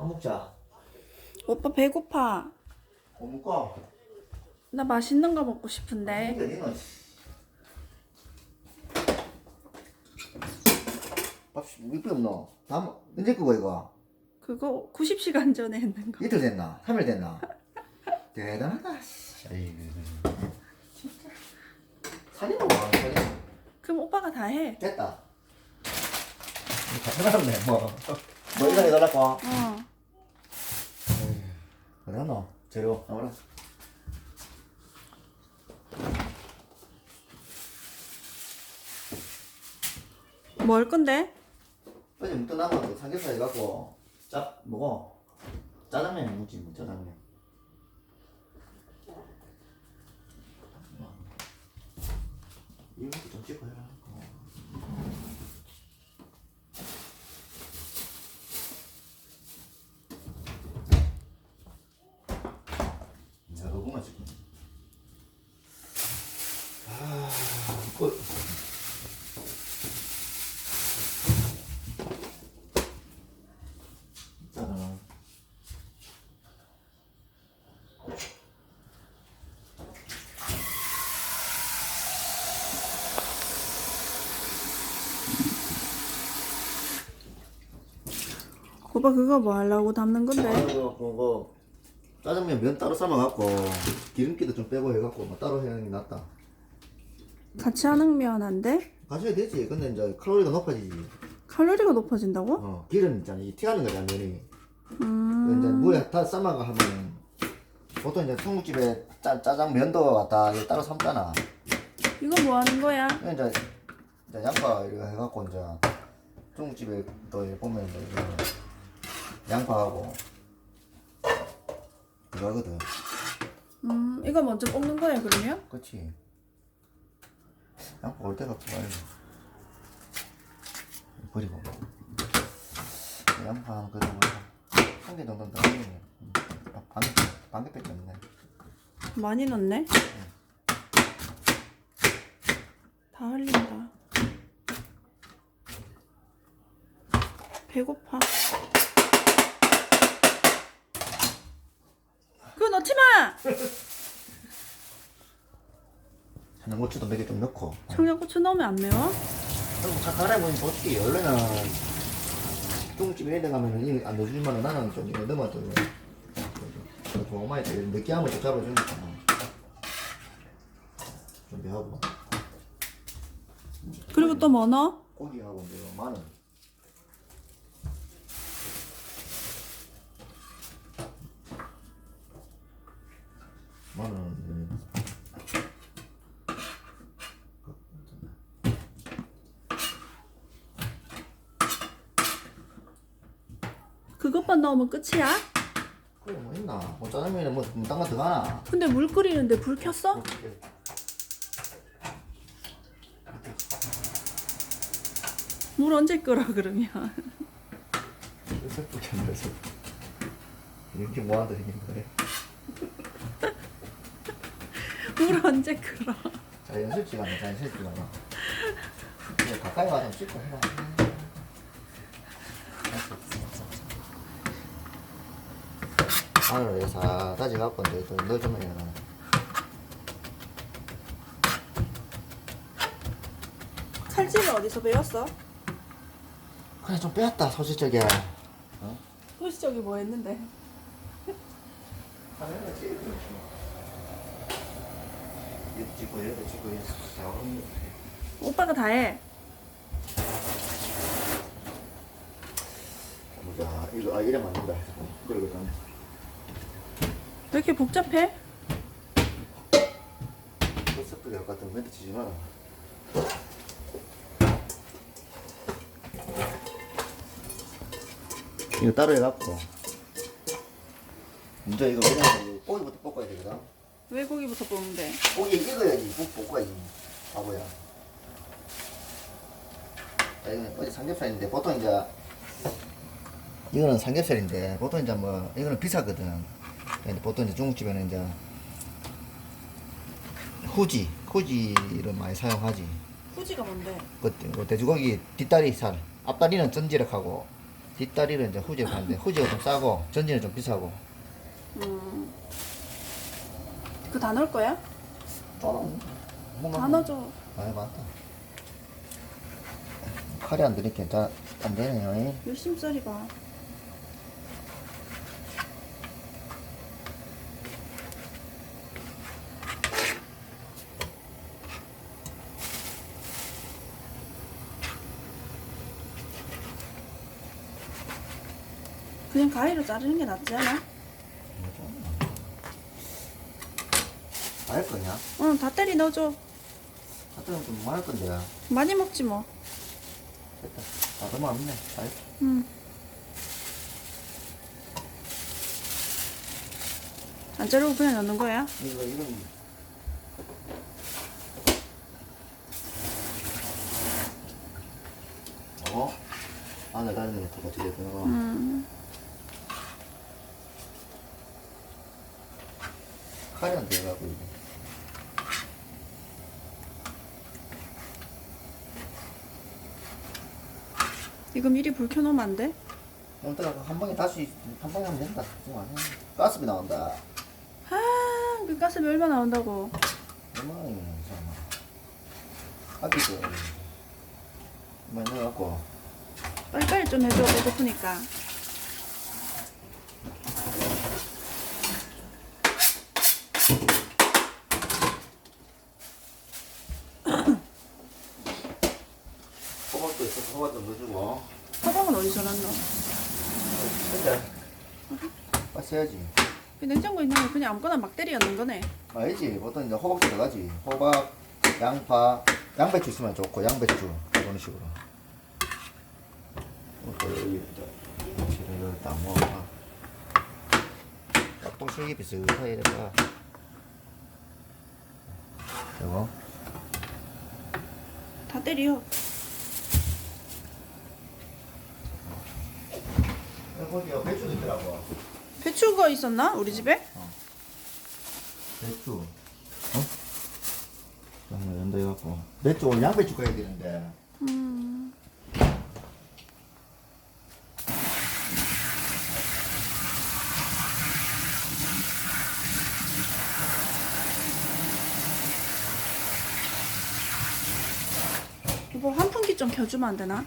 밥 먹자. 오빠 배고파. 뭐 먹고? 나 맛있는 거 먹고 싶은데. 근데 니는 밥몇 배 없노? 다 먹- 언제 끄고 이거? 그거 90시간 전에 했는 거. 이틀 됐나? 3일 됐나? 대단하다. 씨. 아이고. 살이 먹어. 살이. 그럼 오빠가 다 해. 됐다. 같은 사람네 뭐. 뭐 이거 해달라고? 어. 그러노? 재료 나와라. 뭐할 건데? 어제 남은 그 삼겹살 해갖고 짜 먹어. 짜장면 먹지 뭐 짜장면. 이것도 좀 찍고 해라. 어. 야, 너구만 찍고. 아, 어. 짜장면. 오빠 그거 뭐 하려고 담는 건데? 아이고 그거 짜장면 면 따로 삶아갖고 기름기도 좀 빼고 해갖고 뭐 따로 해는 게 낫다. 같이 하는 면 안 돼? 가셔야 되지. 근데 이제 칼로리가 높아지지. 칼로리가 높아진다고? 어 기름 있잖아. 이 튀어나는 거잖아 면이. 음. 이제 물에 다 삶아가 하면 보통 이제 중국집에 짜, 짜장 면도 갖다 이제 따로 삶잖아. 이거 뭐 하는 거야? 이제, 이제 양파 이렇게 해갖고 이제 중국집에 또 보면 이제 이거 양파하고 이거 하거든. 음, 이거 먼저 볶는 거야 그러면? 그치. 양파 올 때가 좋아요. 버리고. 양파 한 그릇 한개 정도 더 넣으면 반, 반 개밖에 없네. 많이 넣네. 다 흘린다. 배고파. 청양고추도 몇 개 좀 넣고. 청양고추 넣으면 안 매워? 그리고 자, 가라 보니 어떻게 원래는 중국집 이런 데 이거 안 넣어주지만 나는 좀 이거 넣어도 좀 돼. 느끼함을 좀 잡아주니까. 준비하고. 그리고 또 뭐 넣어? 고기하고 마늘. 마늘은 이제 그것만 넣으면 끝이야? 그래 뭐 있나? 뭐 짜장면에 뭐딴거 들어가나? 근데 물 끓이는데 불 켰어? 물 언제 끓어 그러면? 이렇게 모아도 되는 거래. 물 언제 끓어? 자 연습 시간에 자 연습 시간에. 이제 가까이 와서 찍고 해라. 마늘을 사 다지 갖고 이제 또 넣어주면 해라. 칼질을 어디서 배웠어? 그래 좀 빼왔다 소시적이야. 어? 저기 뭐 했는데? 찍고 이거 찍고 이거 다 오빠가 다 해. 보자 이거 아 이래 맞는다. 그리고 좀왜 이렇게 복잡해? 할것 같으면 멘트 치지 마라. 이거 따로 해갖고 먼저 이거 그냥 고기부터 볶아야 되거든. 왜 고기부터 뽑는데? 고기 익어야지 볶- 볶아야지 바보야. 자, 이거는 어제 삼겹살인데 보통 이제 이거는 삼겹살인데 보통 이제 뭐 이거는 비싸거든. 근데 보통 이제 중국집에는 이제 후지 후지를 많이 사용하지. 후지가 뭔데? 그, 그 돼지고기 뒷다리 살 앞다리는 쩐지락하고 뒷다리를 이제 후지로 파는데 후지가 좀 싸고 전지는 좀 비싸고 음. 그거 다 넣을 거야? 뭔가 다 넣어줘. 많이 많다 칼이 안 드니까 잘안 되네요 이. 열심히 썰이봐. 그냥 가위로 자르는 게 낫지 않아? 할 거냐? 응, 다 때리 넣어줘. 하여튼 좀 많을 건데 많이 먹지 뭐. 됐다 다듬어 없네 다 했어. 응. 안 자르고 그냥 넣는 거야? 이거 이건 어? 안에 다니는 거 같이 되는 거 음. 칼이 안 들어가고 이거 이거 미리 불 켜놓으면 안 돼? 일단 한 방에 다시 한 방에 하면 된다 걱정 안 해. 가스비 나온다 아, 그 가스비 얼마 나온다고? 얼마나 이거 아끼고 많이 넣어갖고 빨리빨리 좀 해줘, 배고프니까. 호박 좀 넣어주고 허방은 어디서 났노? 근데 그 냉장고에 있는 거 그냥 아무거나 막 때려 넣는 거네. 알지. 보통 이제 호박 들어가지. 호박 양파 양배추 있으면 좋고 양배추. 이런 식으로. 또 여기 지금 여기 딱 모아봐 깍동실기 비슷하게 이래봐. 이거 다 때려. 거기요 배추도 있더라고 배추가 있었나? 우리 집에? 배추 어? 정말 연다 해갖고 배추 오늘 양배추 가야 되는데 음. 이거 환풍기 좀 켜주면 안 되나?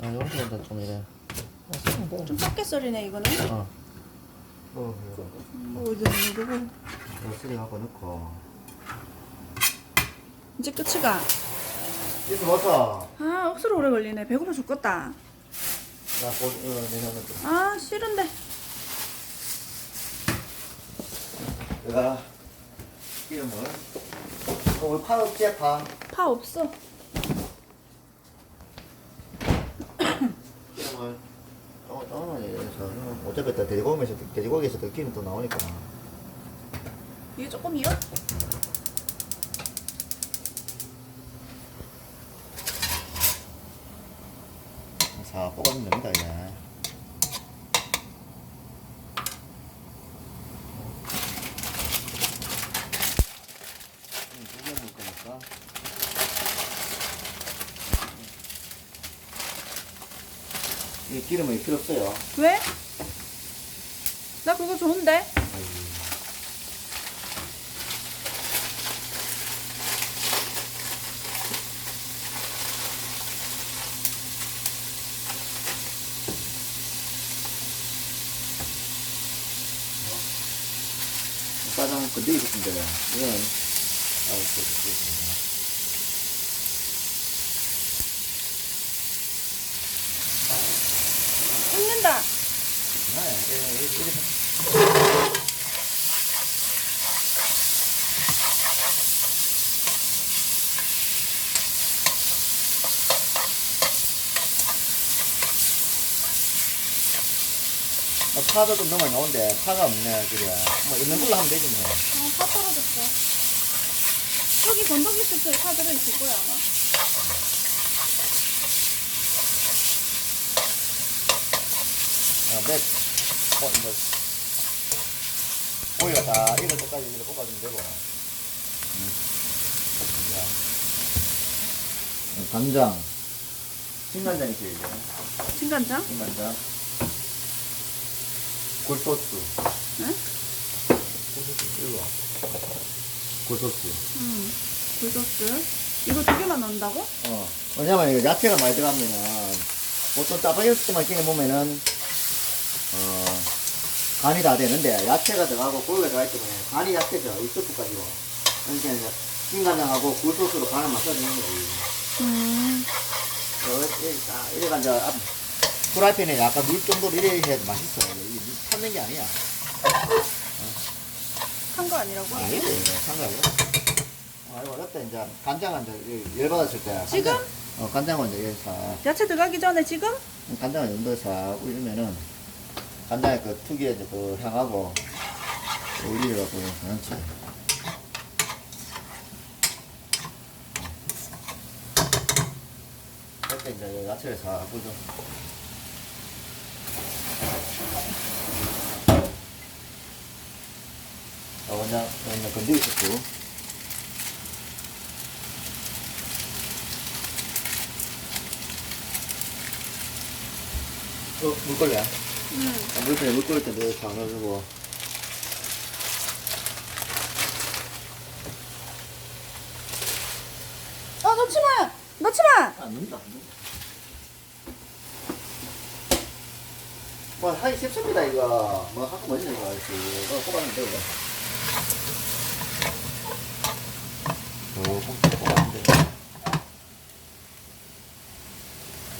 아 이렇게 된다 좀 이래 썰이네 이거는. 어. 어. 뭐 어디 넣는 거고? 이거 쓰리하고 넣고. 이제 끝이가. 이거 먹어. 아 억수로 오래 걸리네. 배고파 죽겠다. 나 보, 어, 내가 넣고. 아 싫은데. 내가 기름을. 어, 우리 파 없지, 파? 파 없어. 기름을. 어, 조금만 해서. 어차피 또 돼지고기에서, 돼지고기에서 더 기름 또 나오니까. 이게 조금이요? 사 뽑아주면 됩니다, 이제. 음, 두개 먹을 거니까. 이 기름은 필요 없어요. 왜? 나 그거 좋은데. 건드리고 싶은데, 이건, 아, 또, 또, 씹는 다. 어, 파도 좀 너무 나온데 파가 없네 그래 뭐 있는 걸로 하면 되지 뭐 어, 파 떨어졌어. 여기 건더기 스프에 파 들어있을 거야, 아마. 아, 맥. 어, 이거 고기가 다 익을 때까지 이렇게 볶아주면 되고. 음. 간장. 신간장 있죠, 이제. 진간장? 신간장. 굴소스. 응? 굴소스, 이거. 굴소스. 음. 굴소스. 이거 두 개만 넣는다고? 어. 왜냐면 이거 야채가 많이 들어가면은, 보통 짜파게티만 끼게 보면은, 어, 간이 다 되는데, 야채가 들어가고 고기가 들어가기 때문에, 간이 야채죠. 이 스프까지고. 그러니까 이제, 신간장하고 굴소스로 간을 맞춰주는 거지. 음. 어, 이래, 아, 이래가 이제, 앞, 프라이팬에 약간 물 정도로 이래 해야 맛있어. 이게 물 타는 게 아니야. 한거 아니라고? 아니지, 이거 상관이야. 아, 이거 어렵다, 이제. 간장은 이제, 열받았을 때. 지금? 간장, 어, 간장은 이제 여기서. 야채 들어가기 전에 지금? 간장을 연도에 싹 올리면은 간장의 그 특유의 그 향하고 올리려고 그렇지. 이렇게 이제 야채를 싹 꽂아. 어, 먼저, 먼저 건드리고 싶고. 어, 물걸레야? 응. 아, 물건에 물 끓일 때 넣어 다 넣어주고 어, 넣지 마! 넣지 마! 안 넣는다 안 넣는다 뭐 하기 쉽습니다 이거 뭐 하고 뭐있네 이거 이거 이거 뽑아내면 돼 이거 어, 뽑- 뽑아내면 돼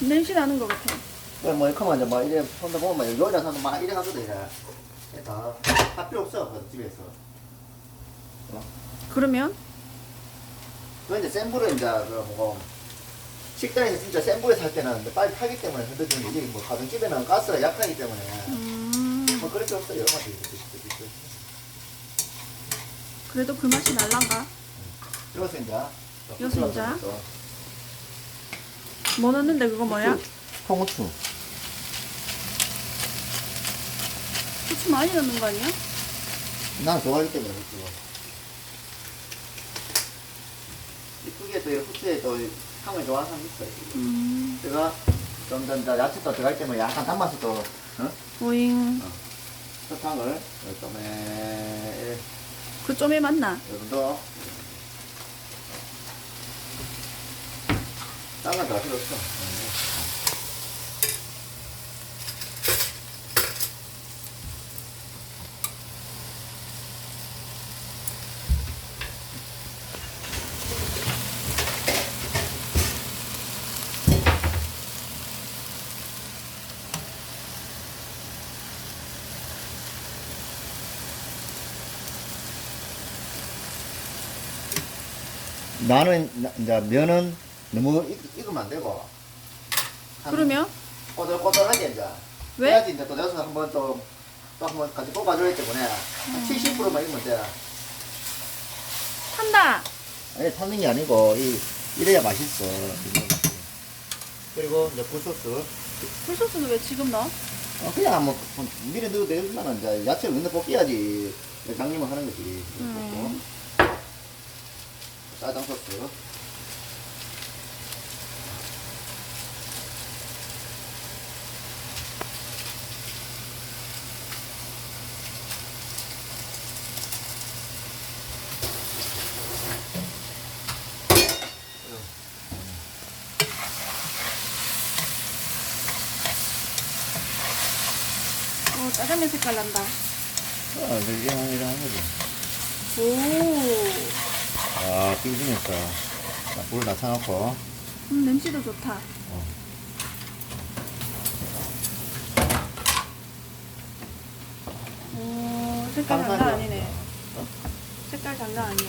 냄새 나는 거 같아. 그뭐 이렇게 하면 이제 막 이래 손도 보면 요리하는 사람도 막 이래 하거든 이래 다할 필요 없어 그 집에서 그러면? 그 이제 센 불에 이제 그 뭐고 식당에서 진짜 센 불에 살 때는 빨리 타기 때문에 흔들리는 거지 뭐 가정집에는 가스가 약하기 때문에 음. 뭐 그럴 게 없어 여러 가지. 그래도 그 맛이 날란가? 여기서 이제 여기서 이제? 뭐 넣는데 그거 뭐야? 통후추 후추 많이 넣는 거 아니야? 난 좋아하기 때문에 후추 이쁘게 또 이런 후추에 또 향을 좋아하는 사람 있어요 음. 제가 좀더 이제 야채도 들어갈 때문에 약간 단맛이 또 어? 오잉. 설탕을 좀에 그 좀에 맞나? 이 정도 딴건 다 필요 없어 나는 나- 이제 면은 너무 익, 익으면 안 되고 한 그러면? 꼬들꼬들하게 이제 왜? 해야지 이제 또 내서 한번 또또 한번 같이 볶아줘야 때문에 한 70%만 익으면 돼 탄다! 아니 타는 게 아니고 이, 이래야 맛있어 그리고 이제 굴소스 굴소스는 왜 지금 넣어? 어, 그냥 뭐 미리 넣어도 되지만 이제 야채를 넣는 볶아야지 장님은 하는 거지 음. 짜장 소스 어, 짜장면 색깔 난다. 아, 이게 이런 거지. 오. 아, 빙빙했어. 불을 낮춰놓고. 음, 냄새도 좋다. 오, 색깔 장난. 아니네. 색깔 장난 아니야.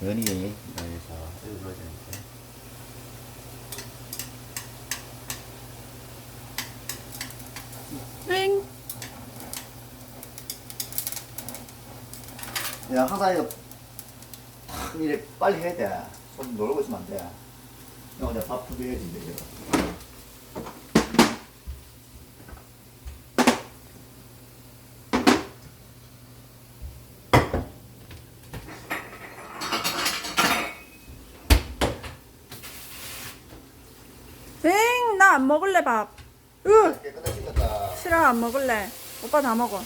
면이 여기서 여기 넣어야 되는데. 땡! 야, 항상 이거 큰일 빨리 해야 돼. 손 놀고 있으면 안 돼. 너 혼자 바쁘게 해야지, 이제. 엥, 나 안 먹을래, 밥. 으! 싫어, 안 먹을래. 오빠 다 먹어.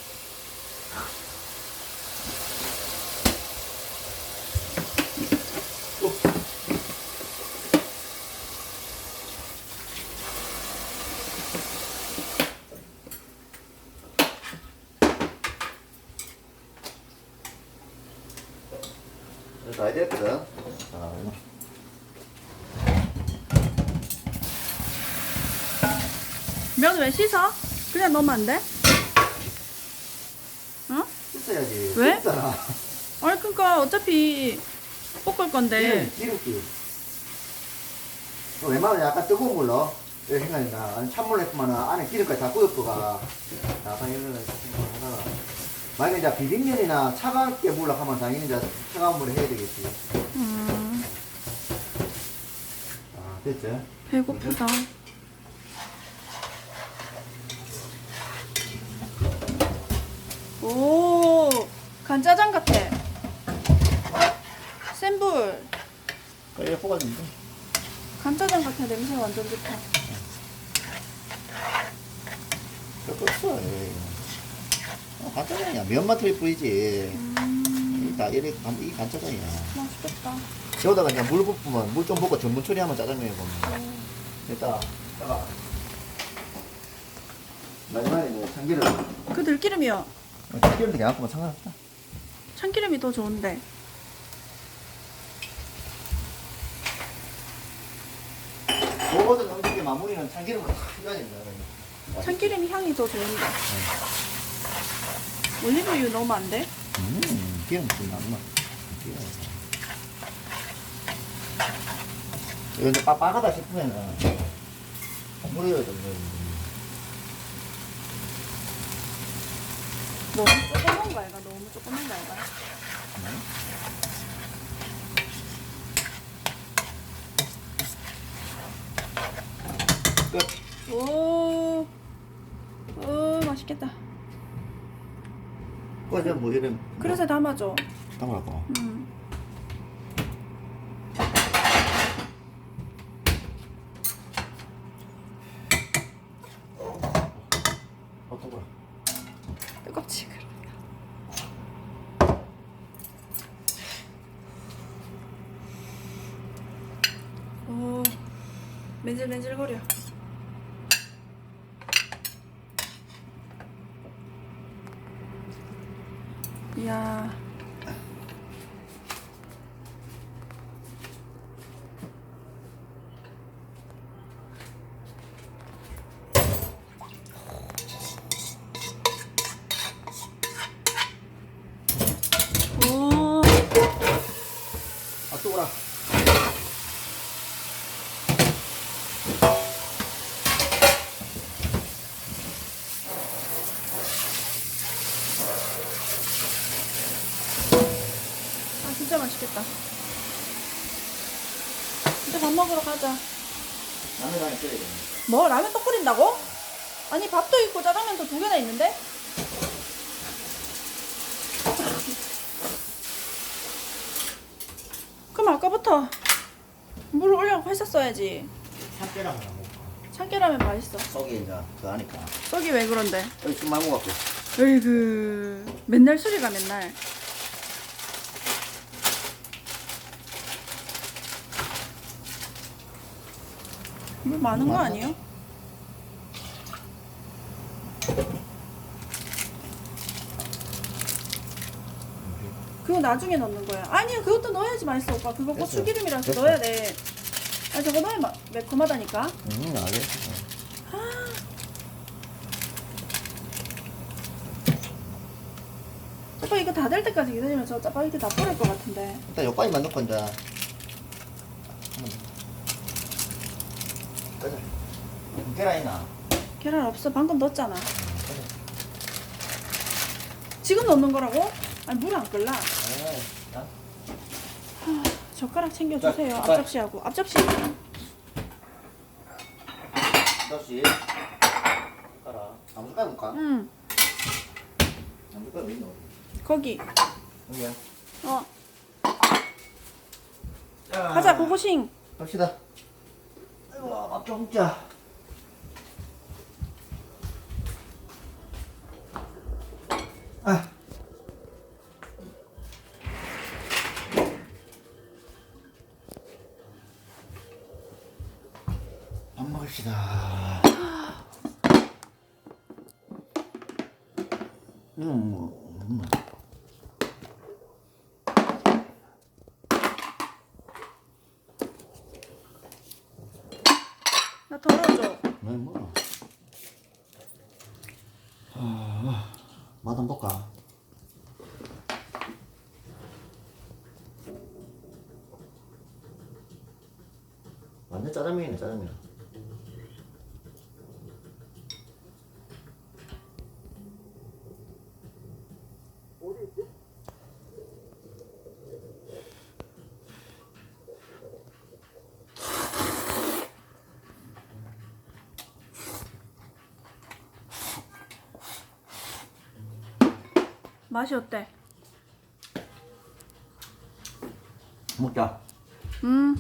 이거 다 됐거든. 아, 이거. 면왜 씻어? 그냥 넣으면 안 돼? 응? 씻어야지. 왜? 씻잖아. 아니 그니까 어차피 볶을 건데. 기름기. 웬만하면 약간 뜨거운 물로 이렇게 생각나. 찬물로 했으면 안에 기름까지 다 이런 거 하다가. 만약에 이제 비빔면이나 차갑게 물로 하면 당연히 이제 차가운 물에 해야 되겠지. 음, 아, 됐죠? 배고프다. 오, 간짜장 같아. 센 불. 그래, 뽑았는데. 간짜장 같아. 냄새 완전 좋다. 없어. 예. 어, 간짜장이야. 면만 틀 뿐이지. 음, 다 이래, 간- 이 간짜장이야. 맛있겠다. 여기다가 이제 물 붓으면 물 좀 붓고 전분 처리하면 짜장면이 보면. 음, 됐다. 따가. 마지막에 이제 참기름. 그 들기름이요. 어, 참기름도 그냥 갖고면 상관없다. 참기름이 더 좋은데. 모든 음식의 마무리는 참기름으로 탁 해야 된다. 참기름 향이 더 좋은데. 올리브유 넣으면 안 돼? 음, 기름 좀 남나. 이거 이제 빡빡하다 싶으면은 물을 좀 넣어야 너무 조그만 거 아이가? 너무 조그만 거 아이가? 끝. 오, 오 맛있겠다. 그거 뭐 이런. 그래서 담아줘. 담으라고. 음. 어떤 거? 뜨겁지 그럼. 오, 맨질맨질거려. 이야. 오. 아, 뜨거라. 아 진짜 맛있겠다. 이제 밥 먹으러 가자. 라면 안에 끓여야 돼. 뭐 라면 또 끓인다고? 아니 밥도 있고 짜장면도 두 개나 있는데? 그럼 아까부터 물 올려놓고 했었어야지. 참깨랑 하나 먹고. 참깨라면 맛있어. 속이 이제 그 하니까. 떡이 왜 그런데? 여기 술 많이 먹었고. 으이그 맨날 술이가 맨날. 많은 거 아니에요? 그거 나중에 넣는 거야. 아니야, 그것도 넣어야지 맛있어, 오빠. 그거 됐어요. 고추기름이라서. 넣어야 돼. 아, 저거 마, 매콤하다니까. 음, 알겠어. 오빠 이거 다 될 때까지 기다리면 저 짜파게티 다 뿌릴 것 같은데. 일단 요까지만 넣고 이제. 가자. 계란 있나? 계란 없어. 방금 넣었잖아. 지금 넣는 거라고? 아니 물안 자. 젓가락 챙겨주세요. 자. 앞접시하고. 앞접시. 다시. 숟가락. 아무 숟가락 볼까? 응. 아무 숟가락 어디? 거기. 여기야. 어. 자. 가자 고고싱. 갑시다. 아이고, 밥좀 먹자. 맛 한번 볼까? 완전 짜장면이네 짜장면. 맛이 어때? 먹자. 음.